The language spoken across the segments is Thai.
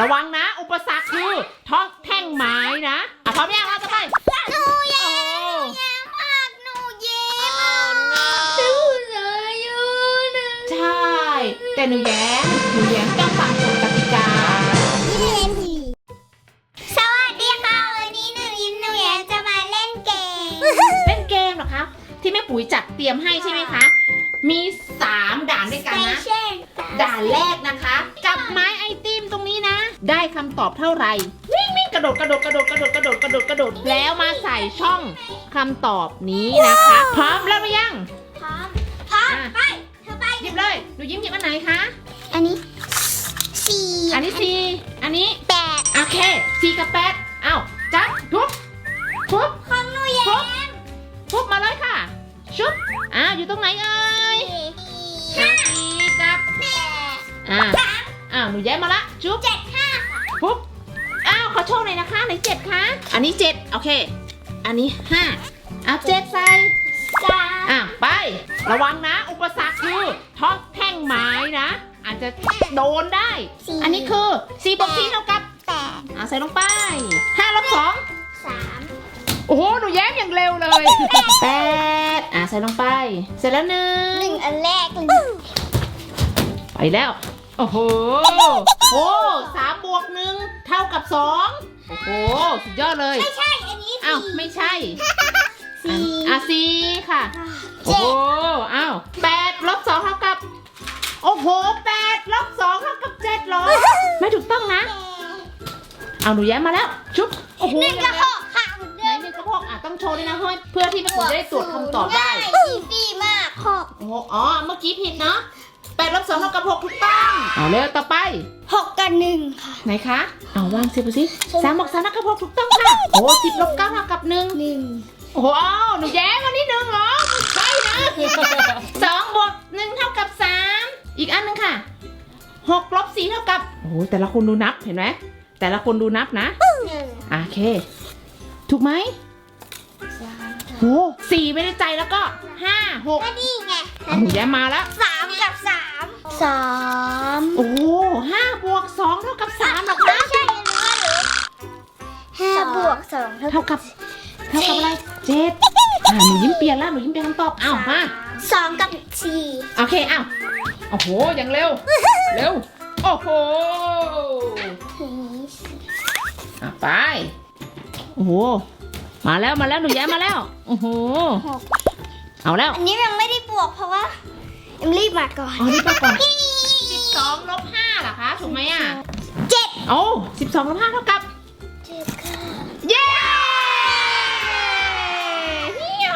ระวังนะ อุปสรรคคือท้องแท่งไม้นะอะพร้อมยังเราจะไปหนูแย้โอ้มแย้มมากหนูแย้มหนูเลยอยู่นะใช่ แต่หนูแย้มหนูแย้มต้องฟังกฎกติกา สวัสดีค่ะ วันนี้หนูยิ้มหนูแย้มจะมาเล่นเกม เล่นเกมเหรอคะ ที่แม่ปุ๋ยจัดเตรียมให้ใช่ไหมคะ มีสามด่านด้วยกันนะ ด่านแรกนะคะำตอบเท่าไหร่วิ่งวิ่งกระโดดกระโดดกระโดดกระโดดกระโดดกระโดดกระโดดแล้วมาใส่ช่องคำตอบนี้นะคะ พร้อมแล้วหรือยังพร้อมพร้อมไปเธอไปหยิบเลยหนูยิ้มหยิบอันไหนคะอันนี้สี่อันนี้สี่อันนี้แปดโอเคสี่กับแปดเอ้าจับทุบทุบของหนูแย้มทุบมาเลยค่ะชุบอ่าอยู่ตรงไหนเอ่ยห้าสี่กับแปดอ่าอ้าวหนูแย้มมาละจุ๊บเจ็ด โชว์หน่อยนะคะไหนเจ็ดคะ อันนี้เจ็ดโอเค อันนี้ห้าเอาเจ็ดใส่สามอะไป ระวังนะ อุปสรรคคือท้องแท่งไม้นะ อาจจะโดนได้อันนี้คือสี่บวกสี่เท่ากับแปดอะใส่ลงไปห้าลบสองสามโอ้โหหนูแย้มอย่างเร็วเลยแปดอะใส่ลงไป เสร็จแล้วหนึ่หนึ่งงอันแรกเลยไปแล้ว โอ้โห โอ้สามบวกหนึ่งเท่ากับสองโอ้โห สุดยอดเลย ไม่ใช่ อันนี้อ้าวสี่ไม่ใช่สี่อะสี่ค่ะ โอ้เจ็โหดอ้าวแปดลบสองเท่ากับ โอ้โหแปดลบสองเท่ากับเจ็ดเหรอ ไม่ถูกต้องนะ เอาหนูแย้มมาแล้ว ชุบ โอ้โหหนึ่งกระหกค่ะเหมือนไหนเดิมหนึ่งกระพกอะต้องโชว์ด้วยนะเพื่อนเพื่อที่แม่ปุ๋ยจะได้ตรวจคำตอบได้อีซี่มากหกโอ้โหอ๋อ เมื่อกี้ผิดเนาะแป ดลบสองเท่ากับหกถูกต้อง เอาเร็วต่อไป หกกับหนึ่งค่ะไหนคะ เอาวางสิบสิสามบวกสามเท่ากับหกถูกต้องค่ะโอ้สิบลบเก้าเท่ากับหนึ่งหนึ่งโอ้โหอ้าวหนูแย้มอันนี้หนึ่งเหรอไม่ใช่นะสองบวกหนึ่งเท่ากับสามอีกอันหนึ่งค่ะหกลบสี่เท่ากับโอ้โหแต่ละคนดูนับเห็นไหมแต่ละคนดูนับนะหนึ่งอะโอเค ถูกไหมสามโอ้สี่ไม่ได้ใจแล้วก็ห้าหกก็นี่ไงเอาหนูแย้มมาแล้วสามกับสาม สามโอ้โหห้าบวกสองเท่ากับสามเหรอคะใช่รู้ว่าหรือห้าบวกสองเท่าเท่ากับเท่ากับอะไรเจ็ดอ่าหนูยิ้มเปลี่ยนแล้วหนูยิ้มเปลี่ยนคำตอบอ้าวมาสองกับสี่โอเคอ้าวโอ้โหอย่างเร็ว เร็ว โอ้โหอะไปโอ้โหมาแล้วมาแล้วหนูแย้มมาแล้วโอ้โหหกเอาแล้ว อันนี้ยังไม่ได้บวกเพราะว่า ยังรีบมาก่อนอ๋อนี่ไปก่อนสิบสองลบห้าเหรอคะถูกไหมอะเจ็ดโอ้สิบสองลบห้าเท่ากับ เจ็ดค่ะเย้เฮีย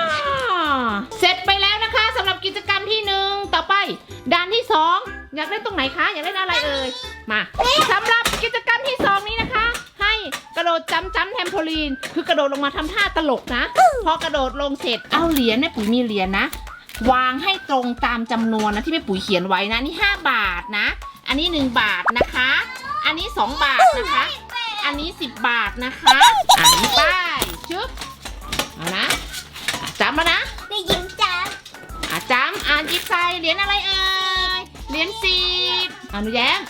เสร็จไปแล้วนะคะสำหรับกิจกรรมที่หนึ่งต่อไปด่านที่สองอยากเล่นตรงไหนคะ อยากเล่นอะไรเอ่ยมาสำหรับกิจกรรมที่สองนี้นะคะ ให้กระโดดจ้ำจ้ำแทมโพลีน คือกระโดดลงมาทำท่าตลกนะ พอกระโดดลงเสร็จเอาเหรียญแม่ปุ๋ยมีเหรียญนะ วางให้ตรงตามจำนวนนะที่แม่ปุ๋ยเขียนไว้นะนี่ 5 บาทนะ อันนี้ 1 บาทนะคะ อันนี้ 2 บาทนะคะ อันนี้ 10 บาทนะคะอ่านี่ป้ายชึบเอานะอะจำแล้วนะนี่ยิ้มจ้าอะจำอ่านจิบใส่เหรียญอะไรเอ่ยเหรียญสิบอ่านุแย้ม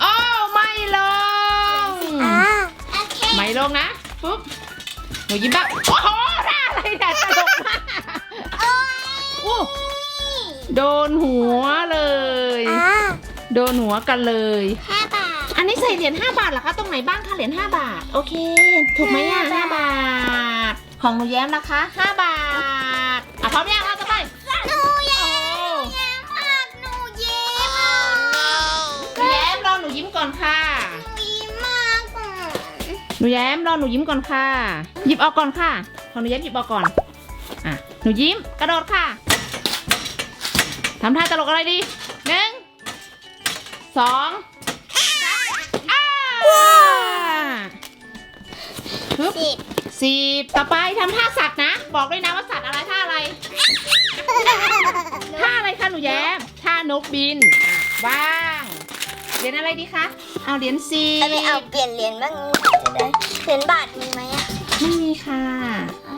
โอ้ไม่ลงอ่าโอเคไม่ลงนะปุ๊บหนูยิ้มบ้างโอ้โห โดนหัวเลย อ่าโดนหัวกันเลย ห้าบาท อันนี้ใส่เหรียญ5บาทเหรอคะตรงไหนบ้างคะเหรียญ5บาท โอเค ถูกไหมอะห้า5บาท ของหนูแย้มนะคะ5บาทอะพร้อมยังเราจะไปหนูแย้มแย้มมากหนูแย้มหนูแย้มรอหนูยิ้มก่อนค่ะ หนูยิ้มมากอะหนูแย้มรอหนูยิ้มก่อนค่ะ หยิบออกก่อนค่ะ ของหนูแย้มหยิบออกก่อน อะ หนูยิ้มกระโดดค่ะ ทำท่าตลกอะไรดีหนึ่งสองอ้าปึ๊บสิบสิบต่อไปทำท่าสัตว์นะ บอกด้วยนะว่าสัตว์อะไรท่าอะไร ท่าอะไรคะหนูแย้มท่านกบินอะว่างเหรียญอะไรดีคะเอาเหรียญสีเอาไปเอาเปลี่ยนเหรียญบ้างจะได้เหรียญบาทมีไหมอะไม่มีค่ะ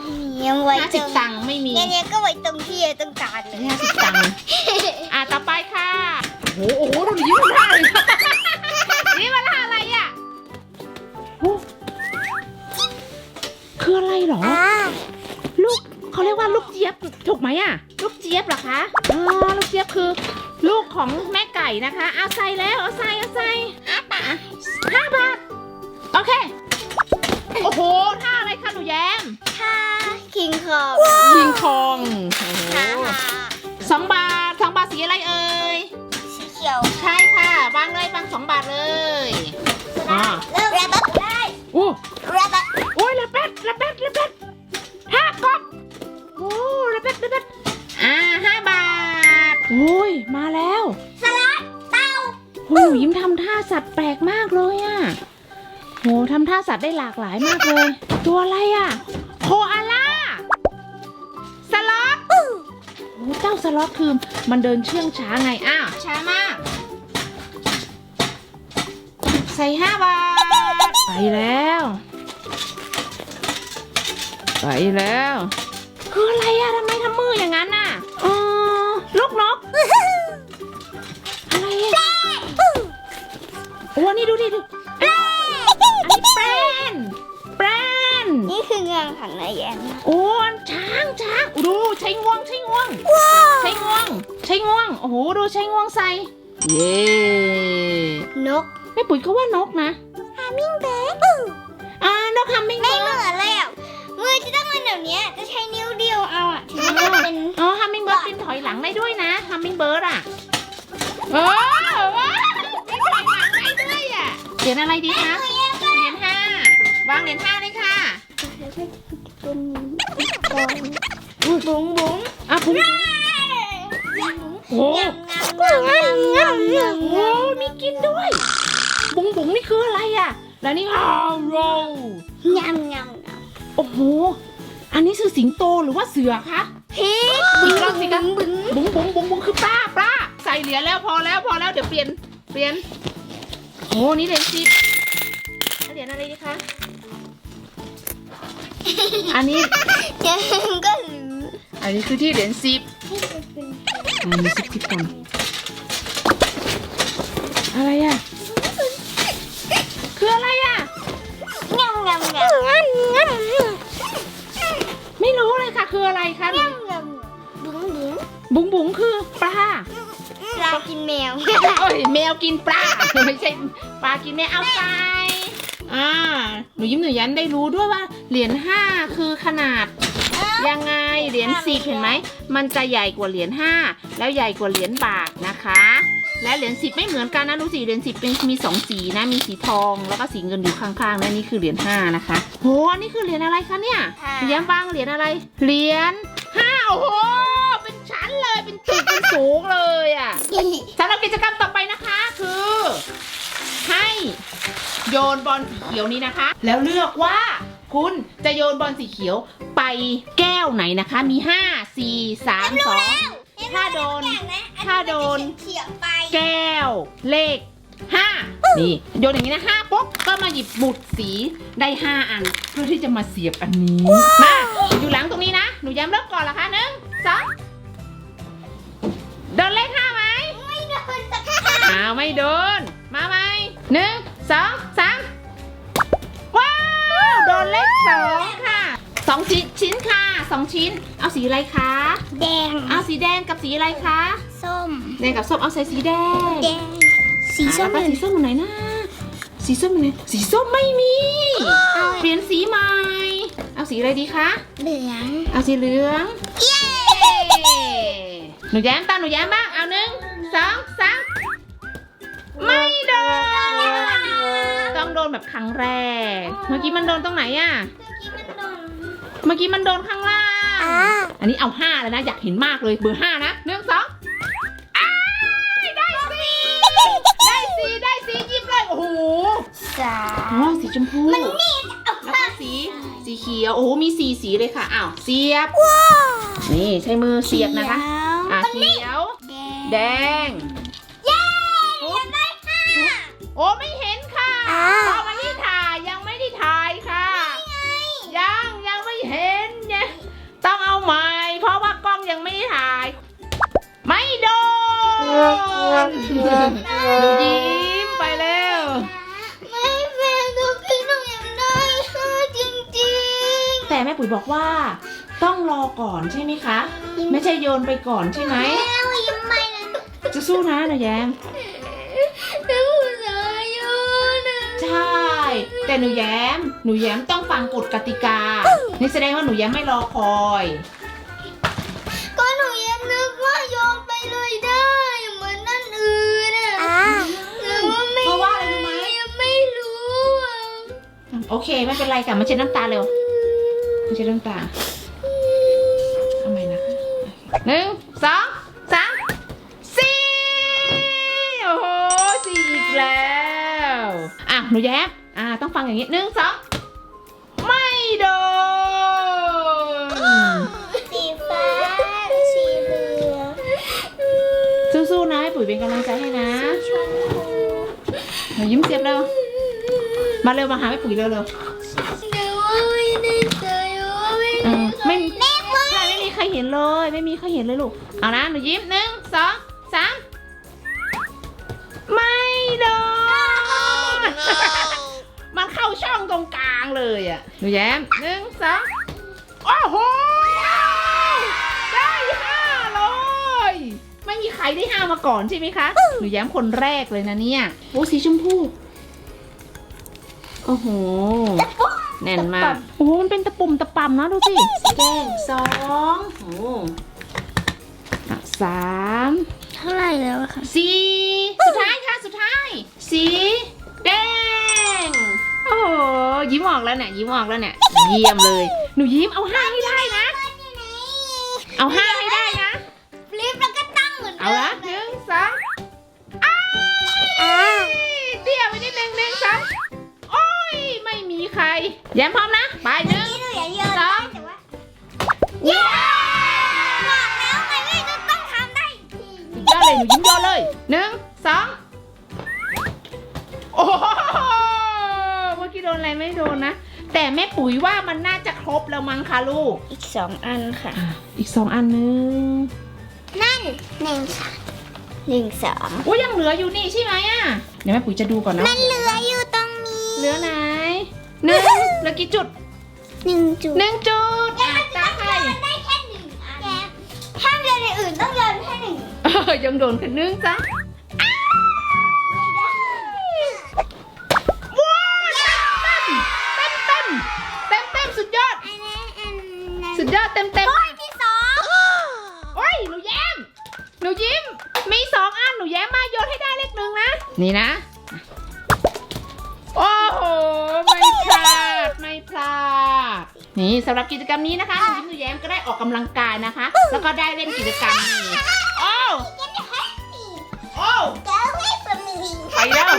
ไเนี้ไว้ตรงตังไม่มีเนี่ยก็ไว้ตรงที่เยต้องการเลยห้าสิบตังค์อะต่อไปค่ะโอ้โหโอ้โหดูยิ้มายนี่มันอะไรอะคืออะไรหรออลูกเขาเรียกว่าลูกเจี๊ยบถูกไหมอะ ลูกเจี๊ยบเหรอคะอ๋อลูกเจี๊ยบคือ ลูกของแม่ไก่นะคะเอาใส่แล้วเอาใส่เอาใส่ห้าบาทห้าบาทโอเค โอ้โหห้าอะไรคะหนูแยม องยิงคองโอ้โหค่ะสองบาทสองบาทสีอะไรเอ่ย สีเขียวใช่ค่ะวางเลยวางสองบาทเลยอ่าเริ่มแรบบิ้ได้อู้แรบบิ้โอ้ยระเบิดระเบิดระเบิดห้ากบโอ้ระเบิดระเบิดอ่าห้าบาทโอ้ยมาแล้วสลัดเต้าโหยิ้มทำท่าสัตว์แปลกมากเลยอะโหทำท่าสัตว์ได้หลากหลายมากเลย ตัวอะไรอะโคอาาสล็อตคือมันเดินเชื่องช้าไง อ้าวช้ามาก ใส่ห้าบาท ไปแล้ว ไปแล้ว คืออะไรอะทำไมทำมืออย่างนั้นน่ะอ๋อลูกนก อะไรอะโอ้นี่ดูดิดูอันนี้แปรนแปรนนี่คือเงืองของนายแยมโอ้ช้างช้างดูใช้งวงใช้งวงใช้งวงใช้ งวง โอ้โห ดูใช้งวงใส่ เย้นกแม่ปุ๋ยก็ว่านกนะฮัมมิงเบิร์ดอ่านกฮัมมิงไม่เบิเหมืร์ดอนเลยอะมือจะต้องเป็นแบบเนี้ยจะใช้นิ้วเดียวเอาอะถึงจะเป็นอ๋อฮัมมิงเบิร์ดบินถอยหลังได้ด้วยนะฮัมมิงเบิร์ดอะโอ้ว้าวบินถอยหลังได้ด้วยอะเหรียญอะไรดีคะเหรียญห้าวางเหรียญห้าเลยค่ะบุ๋งบุ๋งบุ๋งอะปุ้งโอ้งามงามงามโหมีกินด้วย บุ๋งบุ๋งนี่คืออะไรอะ แล้วนี่ฮาวโรงามงามงามโอ้โห อันนี้คือสิงโตหรือว่าเสือคะพีกอีกรอบสิคะบึ้งบุ๋งบุ๋งบุ๋งบุ๋งคือปลาปลาใส่เหรียญแล้วพอแล้วพอแล้วเดี๋ยวเปลี่ยนเปลี่ยนโอ้นี่เหรียญสิบเหรียญอะไรดีคะ อันนี้ยังก็หรืออันนี้คือที่เหรียญสิบ อันนี้สิบสิบกันอะไรอะ คืออะไรอะงามงามงามงามงามไม่รู้เลยค่ะ คืออะไรคะงามงามบุ๋งบุ๋งบุ๋งบุ๋งคือปลาปลากินแมว เอ้ยแมวกินปลา ไม่ใช่ปลากินแมวเอาใจอ่าหนูยิ้มหนูยันได้รู้ด้วยว่าเหรียญห้าคือขนาด ยังไงเหรียญสิบเห็นไหมมันจะใหญ่กว่าเหรียญห้าแล้วใหญ่กว่าเหรียญบาทนะคะ และเหรียญสิบไม่เหมือนกันนะดูสิเหรียญสิบเป็นมีสองสีนะมีสีทองแล้วก็สีเงินอยู่ข้างๆและนี่คือเหรียญห้านะคะโหอันนี่คือเหรียญอะไรคะเนี่ยค่ะเหรียญบางเหรียญอะไรเหรียญห้าโอ้โหเป็นชั้นเลยเป็นตึกเป็นสูงเลยอะสำหรับกิจกรรมต่อไปนะคะคือ ให้โยนบอลสีเขียวนี้นะคะ แล้วเลือกว่า คุณจะโยนบอลสีเขียวไปแก้วไหนนะคะ มี 5 4 3 2 ถ้าโดน ถ้าโดนเขียวไป แก้ว เลข 5 นี่ โยนอย่างนี้นะ5ปุ๊บก็มาหยิบบุตรสีได้ 5 อัน เพื่อที่จะมาเสียบอันนี้ มา อยู่หลังตรงนี้นะ หนูย้ำเริ่มก่อนละคะหนึ่งสองโดนเลขห้าไหม ไม่โดนสักอ้าวไม่โดน มาไหมหนึ่งสองสามว้าว โดนเลขสองค่ะสองชิ้นชิ้นค่ะสองชิ้น เอาสีอะไรคะ แดงเอาสีแดงกับสีอะไรคะ ส้ม แดงกับส้มเอาใส่สีแดงแดง สีส้มอะแล้วก็สีส้มอยู่ไหนนะสีส้มอยู่ไหนสีส้มไม่มี เอาเปลี่ยนสีใหม่ เอาสีอะไรดีคะ เหลือง เอาสีเหลือง เย้หนูแย้มตาหนูแย้มบ้าง เอาหนึ่งสองสามไม่โดนต้อง โดนแบบครั้งแรก เมื่อกี้มันโดนตรงไหนอะเมื่อกี้มันโดนข้างล่างอ่าอันนี้เอาห้าแล้วนะ อยากเห็นมากเลยเบอร์ห้านะหนึ่งสองอ้ายได้สี่ได้สี่ได้สี่หยิบเลย โอ้โหสาอ๋อสีชมพูแล้วก็สี สีเขียว โอ้โห มีสีสีเลยค่ะ อ้าว เสียบว้าวนี่ใช้มือเสียบนะคะ อะเขียว แดแดงงเย้ยังได้ค่ะ โอ้ไม่เห็นค่ะอ่าเพราะมันที่ถ่ายยังไม่ได้ถ่ายค่ะ ยังยังไม่เห็นเนี่ยต้องเอาใหม่เพราะว่ากล้องยังไม่ได้ถ่าย ไม่โดนหนูยิ้มไปแล้วไม่เป็นทุกที่หนูยังได้ค่ะจริงๆ แต่แม่ปุ๋ยบอกว่า ต้องรอก่อนใช่ไหมคะ ไม่ใช่โยนไปก่อนใช่ไหมแล้วยิ้มไม่นะจะสู้นะหนูแย้ม แต่หนูแย้ม หนูแย้มต้องฟังกฎกติกา นี่แสดงว่าหนูแย้มไม่รอคอย ก็หนูยิ้มนึกว่าโยนไปเลยได้ เหมือนนั่นอื่นอะแต่ว่าไม่เพราะว่าอะไรรู้ไหมยังไม่รู้อะโอเค ไม่เป็นไรกลับมาเช็ดน้ำตาเร็วมาเช็ดน้ำตาทำไมนะคะหนึ่งสองสามสี่โอ้โหสี่อีกแล้ว อะ หนูแย้มอ่า ต้องฟังอย่างนี้หนึ่งสองไม่โดน สีฟ้า สีเหลืองสู้ๆนะให้ปุ๋ยเป็นกำลังใจให้นะชมพูหนูยิ้มเสียบเร็วมาเร็วมาหาแม่ปุ๋ยเร็วเร็วแต่ว่าไม่ได้ใจว่าไม่เอได้อไม่แม่ปุ้ยใช่ไม่มีใครเห็นเลย ไม่มีใครเห็นเลยลูก เอานะหนูยิ้มหนึ่งสองสามไม่โดน ตรงกลางเลยอะหนูแย้มหนึ่งสองโอ้โห ได้ห้าเลย ไม่มีใครได้ห้ามาก่อนใช่ไหมคะ หนูแย้มคนแรกเลยนะเนี่ยโอ้สีชมพู โอ้โห แน่นมาก โอ้โห มันเป็นตะปุ่มตะป่ำนะดูสิสีแดงสองโอ้อะสามเท่าไหร่แล้วคะสี่สุดท้ายค่ะ สุดท้ายสีแดงโอ้โห ยิ้มออกแล้วเนี่ยยิ้มออกแล้วเนี่ยเยี่ยมเลย หนูยิ้มเอาห้าให้ได้นะ เอาห้าให้ได้นะ ฟลิปแล้วก็ตั้งเหมือนเอาละหนึ่งสองอ้ายเตี้ยไปนิดนึงหนึ่งสองโอ้ยไม่มีใครแย้มพร้อมนะไปหนึ่ง ดนอะไรไม่โดนนะ แต่แม่ปุ๋ยว่ามันน่าจะครบแล้วมั้งคะลูก อีกสองอันค่ะอะอีกสองอันหนึงนั่นหนึ่งค่ะหนึ่งสองโอ้ยยังเหลืออยู่นี่ใช่ไหมอะ เดี๋ยวแม่ปุ๋ยจะดูก่อนนะ มันเหลืออยู่ตรงนี้ เหลือไหนหนึ่งเหลือกี่จุดหนึ่งจุดหนึ่งจุดอะตาใครได้แค่หนึ่งอันถ้าเดินในอื่นต้องเดินแค่หนึ่งเออยังโดนกันนึงจ้ะ ยอดเต็มเต็มโอ้ยที่สองโอ้ยหนูแย้ม หนูยิ้ม มีสองอัน หนูแย้มมาโยนให้ได้เลขหนึ่งนะ นี่นะ โอ้โห ไม่พลาด ไม่พลาด นี่สำหรับกิจกรรมนี้นะคะ หนูยิ้มหนูแย้มก็ได้ออกกำลังกายนะคะ แล้วก็ได้เล่นกิจกรรมนี้โอ้วโอ้ว Go away from me ไปแล้วโอ้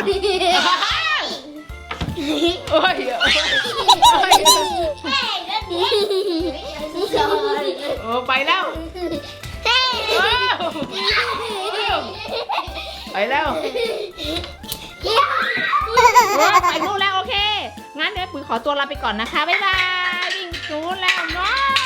ยโอ้ยโอ้ย Hey, that's me. Sorry. โอ้ไปแล้ว Hey. โอ้วไปแล้วโอ้ไปนู่นแล้วโอเค งั้นเดี๋ยวปุ๋ยขอตัวลาไปก่อนนะคะ บ๊ายบายวิ่งนู้นแล้วเนาะ